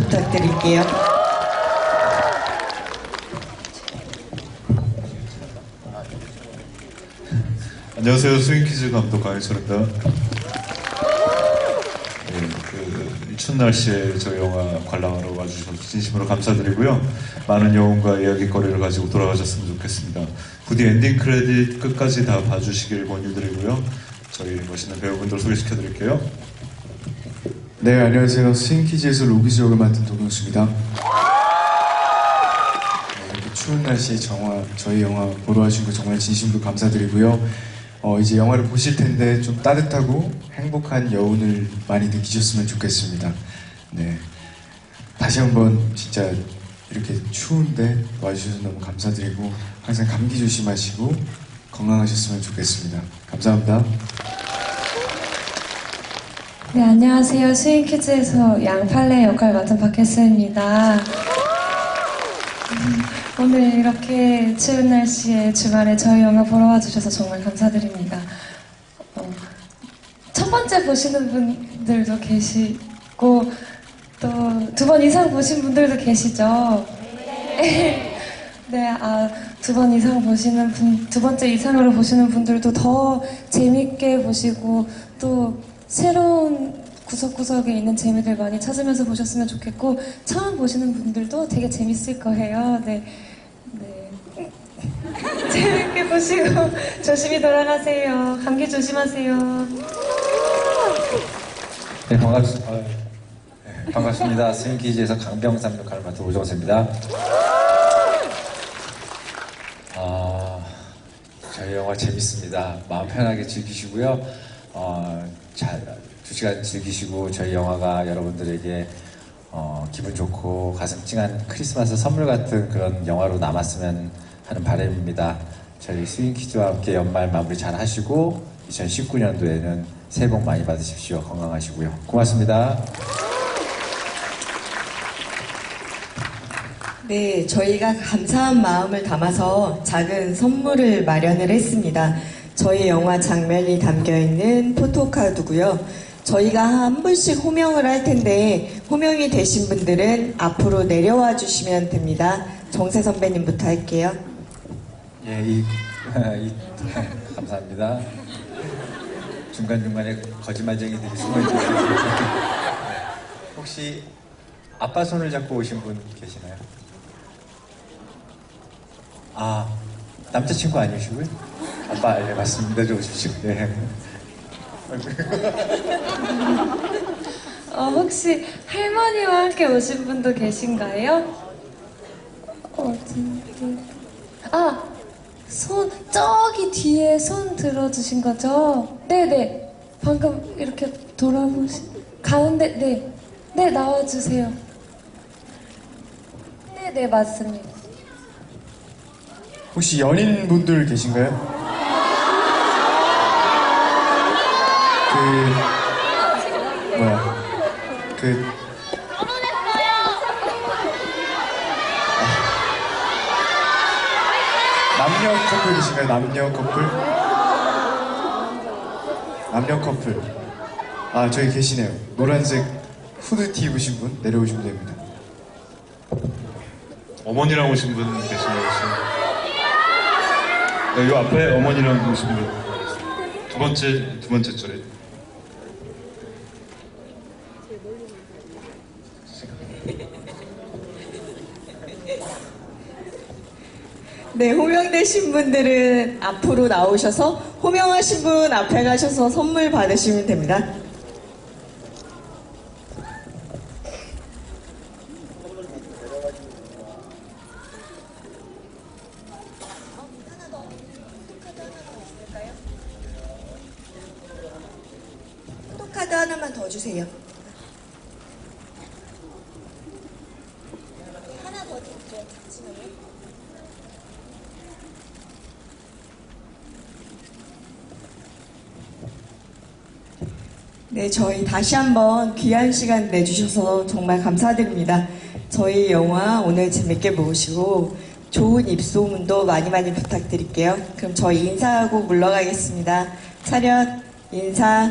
부탁드릴게요. 안녕하세요. 스윙키즈 감독 강희철입니다. 네, 그, 이 추운 날씨에 저희 영화 관람하러 와주셔서 진심으로 감사드리고요. 많은 영혼과 이야기거리를 가지고 돌아가셨으면 좋겠습니다. 부디 엔딩 크레딧 끝까지 다 봐주시길 권유드리고요. 저희 멋있는 배우분들 소개시켜드릴게요. 네, 안녕하세요. 스윙키즈에서 로기즈 역을 맡은 도경수입니다. 네, 이렇게 추운 날씨에 정화, 저희 영화 보러 와주신 거 정말 진심으로 감사드리고요. 어, 이제 영화를 보실 텐데 좀 따뜻하고 행복한 여운을 많이 느끼셨으면 좋겠습니다. 네. 다시 한번 진짜 이렇게 추운데 와주셔서 너무 감사드리고 항상 감기 조심하시고 건강하셨으면 좋겠습니다. 감사합니다. 네, 안녕하세요. 스윙키즈에서 양팔레 역할 맡은 박혜수입니다. 음, 오늘 이렇게 추운 날씨에 주말에 저희 영화 보러 와주셔서 정말 감사드립니다. 어, 첫 번째 보시는 분들도 계시고, 또 두 번 이상 보신 분들도 계시죠? 네, 아, 두 번 이상 보시는 분, 두 번째 이상으로 보시는 분들도 더 재밌게 보시고, 또 새로운 구석구석에 있는 재미들 많이 찾으면서 보셨으면 좋겠고, 처음 보시는 분들도 되게 재밌을 거예요. 네. 네. 재밌게 보시고, 조심히 돌아가세요. 감기 조심하세요. 네, 반갑, 어, 네, 반갑습니다. 스윙키즈에서 강병삼 역할을 맡은 오정세입니다. 아, 저희 영화 재밌습니다. 마음 편하게 즐기시고요. 어, 잘, 두 시간 즐기시고 저희 영화가 여러분들에게 어, 기분 좋고 가슴 찡한 크리스마스 선물 같은 그런 영화로 남았으면 하는 바람입니다. 저희 스윙키즈와 함께 연말 마무리 잘 하시고 2019년도에는 새해 복 많이 받으십시오. 건강하시고요. 고맙습니다. 네, 저희가 감사한 마음을 담아서 작은 선물을 마련을 했습니다. 저희 영화 장면이 담겨 있는 포토카드고요. 저희가 한 분씩 호명을 할 텐데 호명이 되신 분들은 앞으로 내려와 주시면 됩니다. 정세 선배님부터 할게요. 예, 이, 이 감사합니다. 중간중간에 거짓말쟁이들이 숨어있어요. 혹시 아빠 손을 잡고 오신 분 계시나요? 아, 남자친구 아니시고요? 아빠, 예, 맞습니다. 좀 오십시오. 예. 어, 혹시 할머니와 함께 오신 분도 계신가요? 어디, 아, 손, 저기 뒤에 손 들어주신 거죠? 네네. 방금 이렇게 돌아보시, 가운데, 네. 네, 나와주세요. 네네, 맞습니다. 혹시 연인분들 계신가요? 그 뭐야 그 아, 남녀 커플 계신가요? 남녀 커플? 남녀 커플 아 저기 계시네요 노란색 후드티 입으신 분 내려오시면 됩니다 어머니랑 오신 분? 혹시? 네, 요 앞에 어머니랑 오신 분. 두 번째, 두 번째 줄에. 네, 호명되신 분들은 앞으로 나오셔서 호명하신 분 앞에 가셔서 선물 받으시면 됩니다. 포토카드 하나만 더 주세요. 하나 더 드릴게요. 잠시만요. 네, 저희 다시 한번 귀한 시간 내주셔서 정말 감사드립니다. 저희 영화 오늘 재밌게 보시고 좋은 입소문도 많이 많이 부탁드릴게요. 그럼 저희 인사하고 물러가겠습니다. 차렷, 인사.